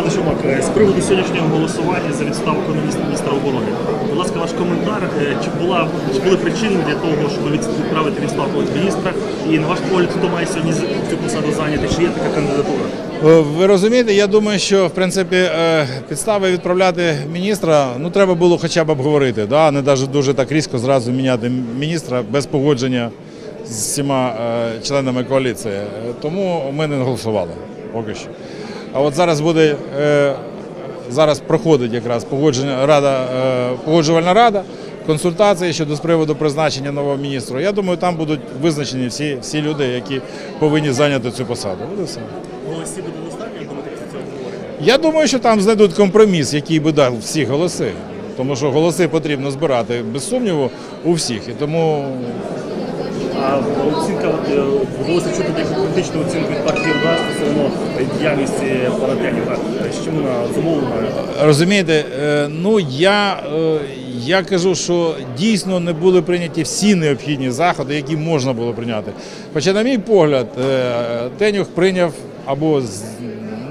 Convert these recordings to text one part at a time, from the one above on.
Пане Шумак, е, з приводу сьогоднішнього голосування за відставку міністра, міністра оборони. Будь ласка, ваш коментар. е, Чи була чи були причини для того, щоб відправити відставку від міністра? І на ваш погляд, хто має сьогодні цю посаду зайняти? Чи є така кандидатура? Е, Ви розумієте, я думаю, що в принципі підстави відправляти міністра ну треба було хоча б обговорити, да? не навіть дуже так різко зразу міняти міністра без погодження з всіма членами коаліції. Тому ми не голосували поки що. А от зараз буде е, зараз проходить якраз погодження рада, е, погоджувальна рада. Консультації щодо з приводу призначення нового міністра. Я думаю, там будуть визначені всі, всі люди, які повинні зайняти цю посаду. Буде все. Голосів буде достатньо, думаєте, після цього обговорення? Я думаю, що там знайдуть компроміс, який би дав всі голоси. Тому що голоси потрібно збирати без сумніву у всіх. І тому А оцінка, е, чути деяку критичну оцінку від партії РДА стосовно е, діяльності пана Е, З чим вона зумовлена? розумієте, е, ну я, е, я кажу, що дійсно не були прийняті всі необхідні заходи, які можна було прийняти. Хоча, на мій погляд, е, Тенюх прийняв або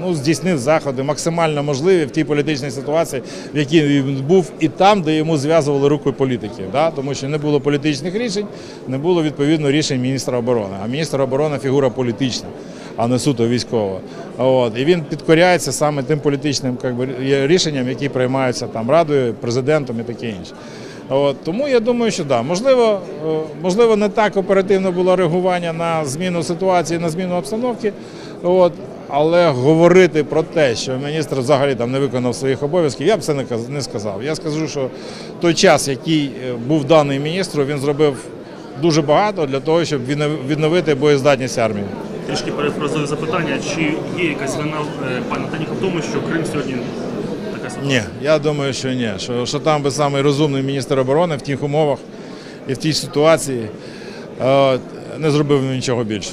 ну, здійснив заходи максимально можливі в тій політичній ситуації, в якій він був, і там, де йому зв'язували руки політики. Да? Тому що не було політичних рішень, не було відповідно рішень міністра оборони. А міністр оборони фігура політична, а не суто військова. От. І він підкоряється саме тим політичним как би, рішенням, які приймаються там радою, президентом і таке інше. От, тому я думаю, що да, можливо, е, можливо, не так оперативно було реагування на зміну ситуації, на зміну обстановки. От, але говорити про те, що міністр взагалі там не виконав своїх обов'язків, я б це не сказав. Я скажу, що той час, який е, був даний міністру, він зробив дуже багато для того, щоб відновити боєздатність армії. Трішки перефразую запитання, чи є якась вина е, пана Таніка в тому, що Крим сьогодні така ситуація? Ні, я думаю, що ні. Що, що там би самий розумний міністр оборони в тих умовах і в тій ситуації е, не зробив нічого більше.